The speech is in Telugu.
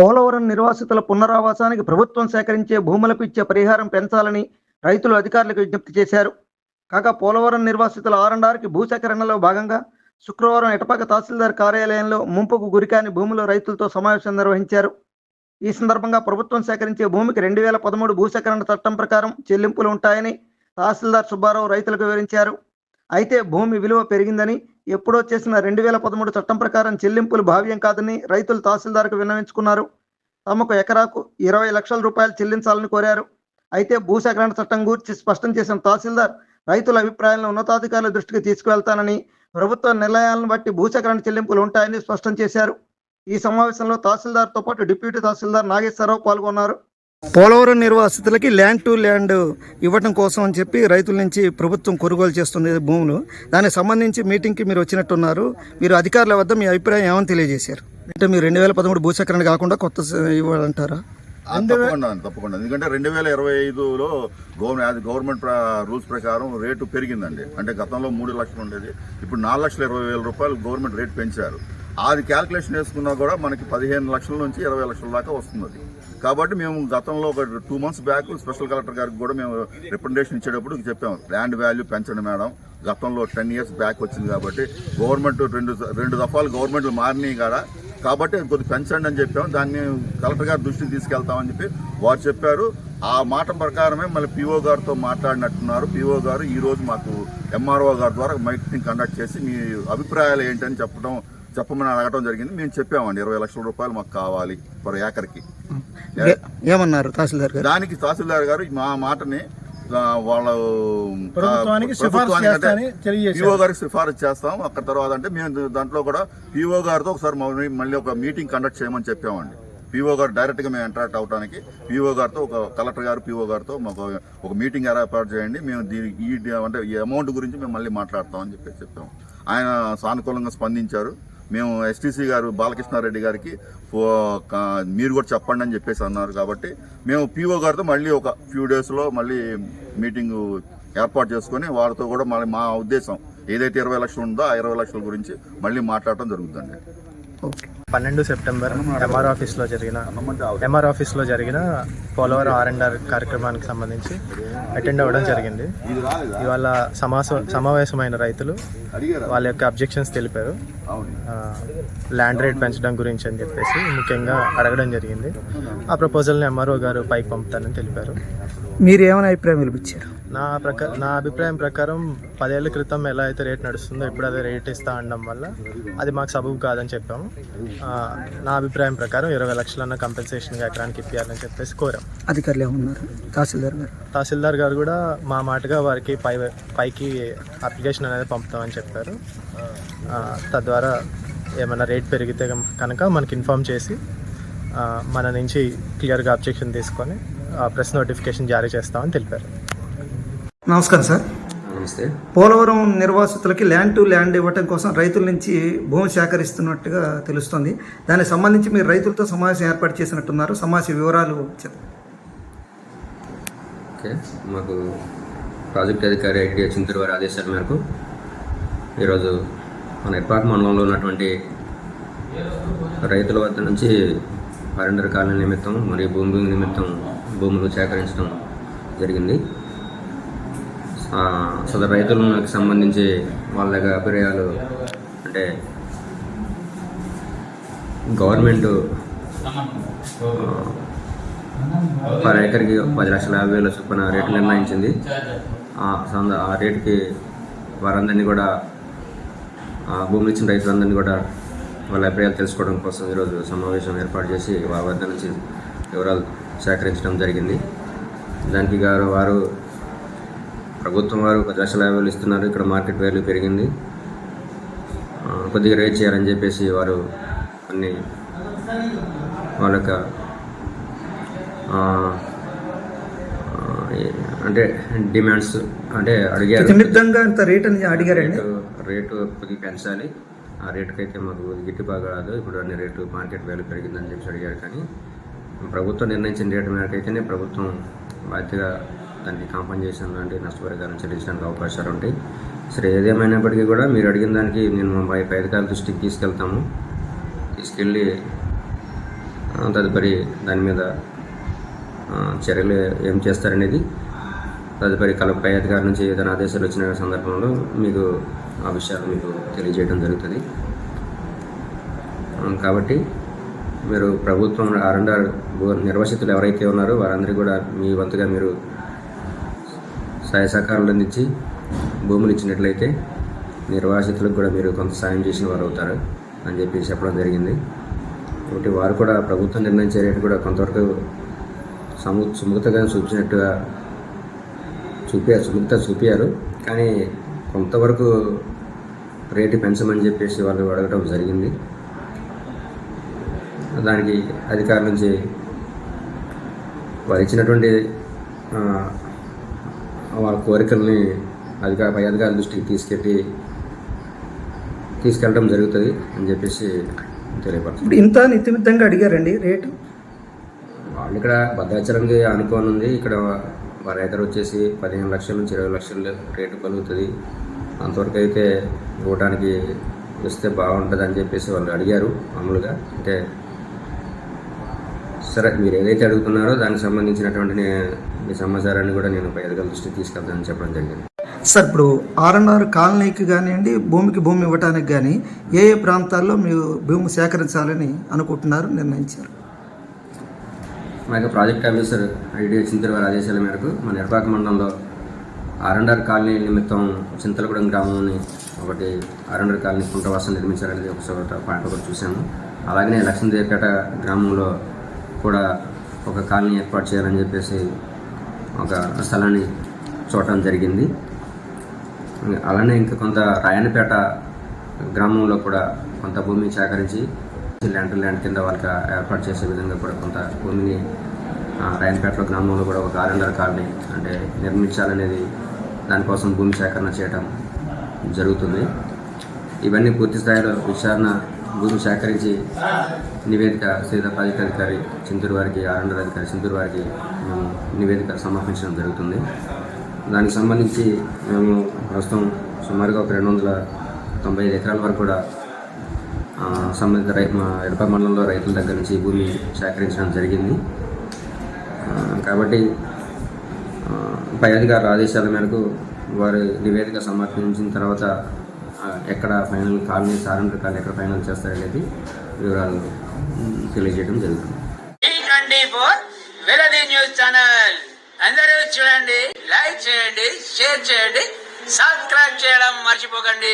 పోలవరం నిర్వాసితుల పునరావాసానికి ప్రభుత్వం సేకరించే భూములకు ఇచ్చే పరిహారం పెంచాలని రైతులు అధికారులకు విజ్ఞప్తి చేశారు. కాగా పోలవరం నిర్వాసితుల ఆర్ఎండ్ఆర్కి భూసేకరణలో భాగంగా శుక్రవారం ఎటపాక తహసీల్దార్ కార్యాలయంలో ముంపుకు గురికాని భూములు రైతులతో సమావేశం నిర్వహించారు. ఈ సందర్భంగా ప్రభుత్వం సేకరించే భూమికి రెండు వేల పదమూడు భూసేకరణ చట్టం ప్రకారం చెల్లింపులు ఉంటాయని తహసీల్దార్ సుబ్బారావు రైతులకు వివరించారు. అయితే భూమి విలువ పెరిగిందని ఎప్పుడో చేసిన రెండు వేల పదమూడు చట్టం ప్రకారం చెల్లింపులు భావ్యం కాదని రైతులు తహసీల్దార్కు విన్నవించుకున్నారు. తమకు ఎకరాకు ఇరవై లక్షల రూపాయలు చెల్లించాలని కోరారు. అయితే భూసేకరణ చట్టం గురించి స్పష్టం చేసిన తహసీల్దార్ రైతుల అభిప్రాయాలను ఉన్నతాధికారుల దృష్టికి తీసుకువెళ్తానని ప్రభుత్వ నిర్ణయాలను బట్టి భూసేకరణ చెల్లింపులు ఉంటాయని స్పష్టం చేశారు. ఈ సమావేశంలో తహసీల్దార్తో పాటు డిప్యూటీ తహసీల్దార్ నాగేశ్వరరావు పాల్గొన్నారు. పోలవరం నిర్వాసితులకి ల్యాండ్ టు ల్యాండ్ ఇవ్వటం కోసం అని చెప్పి రైతుల నుంచి ప్రభుత్వం కొనుగోలు చేస్తుంది భూములు. దానికి సంబంధించి మీటింగ్కి మీరు వచ్చినట్టున్నారు. మీరు అధికారుల వద్ద మీ అభిప్రాయం ఏమని తెలియజేశారు? అంటే మీరు రెండు వేల పదమూడు భూసేకరణ కాకుండా కొత్త ఇవ్వాలంటారా? తప్పకుండా తప్పకుండా. ఎందుకంటే రెండు వేల ఇరవై ఐదులో గవర్నమెంట్ గవర్నమెంట్ రూల్స్ ప్రకారం రేటు పెరిగిందండి. అంటే గతంలో మూడు లక్షలు ఉండేది. ఇప్పుడు నాలుగు లక్షల ఇరవై వేల రూపాయలు గవర్నమెంట్ రేటు పెంచారు. అది క్యాల్కులేషన్ వేసుకున్నా కూడా మనకి పదిహేను లక్షల నుంచి ఇరవై లక్షల దాకా వస్తుంది కాబట్టి మేము గతంలో ఒక two months back special collector గారికి కూడా మేము రిప్రజెంటేషన్ ఇచ్చేటప్పుడు చెప్పాము ల్యాండ్ వాల్యూ పెంచండి మేడం. గతంలో టెన్ ఇయర్స్ బ్యాక్ వచ్చింది కాబట్టి గవర్నమెంట్ రెండు రెండు దఫాలు గవర్నమెంట్లు మారినాయి కదా. కాబట్టి కొద్ది పెంచండి అని చెప్పాము దాన్ని కలెక్టర్ గారి దృష్టికి తీసుకెళ్తామని చెప్పి వారు చెప్పారు. ఆ మాట ప్రకారమే మళ్ళీ పిఓ గారితో మాట్లాడినట్టున్నారు. పిఓ గారు ఈరోజు మాకు ఎంఆర్ఓ గారి ద్వారా మీటింగ్ కండక్ట్ చేసి మీ అభిప్రాయాలు ఏంటని చెప్పడం చెప్పమని అడగడం జరిగింది. మేము చెప్పామండి ఇరవై లక్షల రూపాయలు మాకు కావాలి పర్ ఏకర్కి ఏమన్నారు తహసీల్దార్ గారు? దానికి తహసీల్దార్ గారు మా మాటని వాళ్ళ. పిఓ గారికి సిఫారసు చేస్తాం. అక్కడ తర్వాత అంటే మేము దాంట్లో కూడా పిఓ గారితో ఒకసారి మళ్ళీ- ఒక మీటింగ్ కండక్ట్ చేయమని చెప్పామండి. పిఓ గారు డైరెక్ట్గా మేము ఇంటరాక్ట్ అవడానికి పిఓ గారితో ఒక కలెక్టర్ గారు పిఓ గారితో మాకు ఒక మీటింగ్ ఏర్పాటు చేయండి. మేము దీని ఈ అంటే ఈ అమౌంట్ గురించి మేము మళ్ళీ మాట్లాడతామని చెప్పి చెప్పాము. ఆయన సానుకూలంగా స్పందించారు. మేము ఎస్టీసీ గారు బాలకృష్ణారెడ్డి గారికి మీరు కూడా చెప్పండి అని చెప్పేసి అన్నారు కాబట్టి మేము పీఓ గారితో మళ్ళీ ఒక ఫ్యూ డేస్లో మళ్ళీ మీటింగ్ ఏర్పాటు చేసుకొని వారితో కూడా మళ్ళీ మా ఉద్దేశం ఏదైతే ఇరవై లక్షలు ఉందో ఆ ఇరవై లక్షల గురించి మళ్ళీ మాట్లాడటం జరుగుతుందండి. పన్నెండు సెప్టెంబర్ ఎంఆర్ ఆఫీస్లో జరిగిన ఎంఆర్ ఆఫీస్లో జరిగిన పోలవరం ఆర్ అండ్ ఆర్ కార్యక్రమానికి సంబంధించి అటెండ్ అవ్వడం జరిగింది. ఇవాళ సమాస సమావేశమైన రైతులు వాళ్ళ యొక్క అబ్జెక్షన్స్ తెలిపారు. ల్యాండ్ రేట్ పెంచడం గురించి అని చెప్పేసి ముఖ్యంగా అడగడం జరిగింది. ఆ ప్రపోజల్ని ఎంఆర్ఓ గారు పైకి పంపుతానని తెలిపారు. మీరు ఏమైనా అభిప్రాయం వినిపించారు నా ప్రకా నా అభిప్రాయం ప్రకారం పదేళ్ళ క్రితం ఎలా అయితే రేట్ నడుస్తుందో ఇప్పుడు అదే రేట్ ఇస్తా అనడం వల్ల అది మాకు సబబు కాదని చెప్పాము. నా అభిప్రాయం ప్రకారం ఇరవై లక్షలన్న కంపెన్సేషన్గా ఎకరానికి ఇప్పించాలని చెప్పేసి కోరాం. అధికారులు ఏమన్నారు? తహసీల్దార్ గారు? తహసీల్దార్ గారు కూడా మా మాటగా వారికి పై పైకి అప్లికేషన్ అనేది పంపుతామని చెప్పారు. తద్వారా ఏమైనా రేట్ పెరిగితే కనుక మనకి ఇన్ఫామ్ చేసి మన నుంచి క్లియర్గా అబ్జెక్షన్ తీసుకొని ప్రెస్ నోటిఫికేషన్ జారీ చేస్తామని తెలిపారు. నమస్కారం సార్. నమస్తే. పోలవరం నిర్వాసితులకి ల్యాండ్ టు ల్యాండ్ ఇవ్వటం కోసం రైతుల నుంచి భూమి సేకరిస్తున్నట్టుగా తెలుస్తుంది. దానికి సంబంధించి మీరు రైతులతో సమావేశం ఏర్పాటు చేసినట్టున్నారు. సమావేశ వివరాలు ఓకే. మాకు ప్రాజెక్ట్ అధికారి ఐటీఐ చింతూరు వారి ఆదేశాల మేరకు ఈరోజు మన ఎప్పాక మండలంలో ఉన్నటువంటి రైతుల వద్ద నుంచి హరిండర్ కాలనీ నిమిత్తం మరియు భూమి నిమిత్తం భూములు సేకరించడం జరిగింది. ఆ, సదరు రైతులకు సంబంధించి వాళ్ళ యొక్క అభిప్రాయాలు అంటే గవర్నమెంట్ పర్ ఏకర్కి పది లక్షల యాభై వేల చొప్పున రేటు నిర్ణయించింది. ఆ ఆ రేటుకి వారందరినీ కూడా భూమి భూములు ఇచ్చిన రైతులందరినీ కూడా వాళ్ళ అభిప్రాయాలు తెలుసుకోవడం కోసం ఈరోజు సమావేశం ఏర్పాటు చేసి వారి వద్ద నుంచి వివరాలు సేకరించడం జరిగింది. దానికి గారు వారు ప్రభుత్వం వారు పది లక్షల యాభై వేలు ఇస్తున్నారు. ఇక్కడ మార్కెట్ వాల్యూ పెరిగింది. కొద్దిగా రేట్ చేయాలని చెప్పేసి వారు అన్ని వాళ్ళ యొక్క అంటే డిమాండ్స్ అంటే అడిగారు. నిమిత్తంగా ఇంత రేట్ అని అడిగారండి? రేటు కొద్దిగా పెంచాలి. ఆ రేటుకి అయితే మాకు గిట్టుబాటు కాదు. ఇప్పుడు అన్ని రేటు మార్కెట్ వాల్యూ పెరిగిందని చెప్పి అడిగారు కానీ ప్రభుత్వం నిర్ణయించిన రేటు మేరకు అయితేనే ప్రభుత్వం బాధ్యతగా దానికి కాంపన్సేషన్ లాంటి నష్టపరిహారం చెల్లించడానికి అవకాశాలు ఉంటాయి. సరే ఏదేమైనప్పటికీ కూడా మీరు అడిగిన దానికి నేను మా పై అధికారుల దృష్టికి తీసుకెళ్తాము. తీసుకెళ్ళి తదుపరి దాని మీద చర్యలు ఏం చేస్తారనేది తదుపరి కల పై అధికారి నుంచి ఏదైనా ఆదేశాలు వచ్చిన సందర్భంలో మీకు ఆ విషయాలు మీకు తెలియజేయడం జరుగుతుంది. కాబట్టి మీరు ప్రభుత్వం ఆర్ఎండ్ఆర్ నిర్వసితులు ఎవరైతే ఉన్నారో వారందరికీ కూడా మీ వంతుగా మీరు సహాయ సహకారాలు అందించి భూములు ఇచ్చినట్లయితే నిర్వాసితులకు కూడా మీరు కొంత సాయం చేసిన వారు అవుతారు అని చెప్పి చెప్పడం జరిగింది. కాబట్టి వారు కూడా ప్రభుత్వం నిర్ణయించే రేటు కూడా కొంతవరకు సము సుముఖతగా చూపించినట్టుగా చూపారు సుముఖత చూపారు. కానీ కొంతవరకు రేటు పెంచమని చెప్పేసి వాళ్ళు అడగడం జరిగింది. దానికి అధికారుల నుంచి వారు ఇచ్చినటువంటి వాళ్ళ కోరికల్ని అధికార పై అధికారుల దృష్టికి తీసుకెళ్ళి తీసుకెళ్ళడం జరుగుతుంది అని చెప్పేసి తెలియపడుతుంది ఇప్పుడు ఇంత నిత్యమిత్తంగా అడిగారండి రేటు? వాళ్ళు ఇక్కడ భద్రాచలంకి అనుకోని ఉంది. ఇక్కడ వారి ఎకర వచ్చేసి పదిహేను లక్షల నుంచి ఇరవై లక్షల రేటు కలుగుతుంది. అంతవరకు అయితే ఇవ్వడానికి ఇస్తే బాగుంటుంది అని చెప్పేసి వాళ్ళు అడిగారు మామూలుగా. అంటే సరే మీరు ఏదైతే అడుగుతున్నారో దానికి సంబంధించినటువంటి ఈ సమాచారాన్ని కూడా నేను పై అధికారుల దృష్టికి తీసుకెళ్తానని చెప్పడం జరిగింది. సార్ ఇప్పుడు ఆర్ఎన్ఆర్ కాలనీకి కానివ్వండి భూమికి భూమి ఇవ్వడానికి కానీ ఏ ఏ ప్రాంతాల్లో మీరు భూమి సేకరించాలని అనుకుంటున్నారు నిర్ణయించారు? మా యొక్క ప్రాజెక్ట్ ఆఫీసర్ ఐడియా చింతల వారి ఆదేశాల మేరకు మన ఎడపాక మండలంలో ఆర్ఎండ్ఆర్ కాలనీ నిమిత్తం చింతలగూడెం గ్రామంని ఒకటి ఆర్ఎండ్ఆర్ కాలనీ పుంటవాసం నిర్మించాలనేది ఒక చోట పాయింట్ ఒకటి చూశాము అలాగనే లక్ష్మీదేవిపేట గ్రామంలో కూడా ఒక కాలనీ ఏర్పాటు చేయాలని చెప్పేసి ఒక స్థలాన్ని చూడటం జరిగింది. అలానే ఇంకా కొంత రాయనపేట గ్రామంలో కూడా కొంత భూమిని సేకరించి ల్యాండ్ ల్యాండ్ కింద వాళ్ళకి ఏర్పాటు చేసే విధంగా కూడా కొంత భూమిని రాయనపేటలో గ్రామంలో కూడా ఒక ఆర్ఎండర్ కాలనీ అంటే నిర్మించాలనేది దానికోసం భూమి సేకరణ చేయడం జరుగుతుంది. ఇవన్నీ పూర్తి స్థాయిలో విచారణ భూమి సేకరించి నివేదిక శ్రీధర్ ప్రాజెక్ట్ అధికారి చింతూరు వారికి ఆర్ఎండర్ అధికారి చింతూరు వారికి మేము నివేదిక సమర్పించడం జరుగుతుంది. దానికి సంబంధించి మేము ప్రస్తుతం సుమారుగా ఒక రెండు వందల తొంభై ఐదు ఎకరాల వరకు కూడా సంబంధిత రై మా ఎడప మండలంలో రైతుల దగ్గర నుంచి భూమి సేకరించడం జరిగింది. కాబట్టి పై అధికారుల ఆదేశాల మేరకు వారి నివేదిక సమర్పించిన తర్వాత ఎక్కడ ఫైనల్ కాలనీ సారెండర్ కాలనీ ఎక్కడ ఫైనల్ చేస్తారనేది వివరాలు తెలియజేయడం జరుగుతుంది. ఫోర్ వెలది న్యూస్ ఛానల్. అందరూ చూడండి లైక్ చేయండి షేర్ చేయండి సబ్స్క్రైబ్ చేయడం మర్చిపోకండి.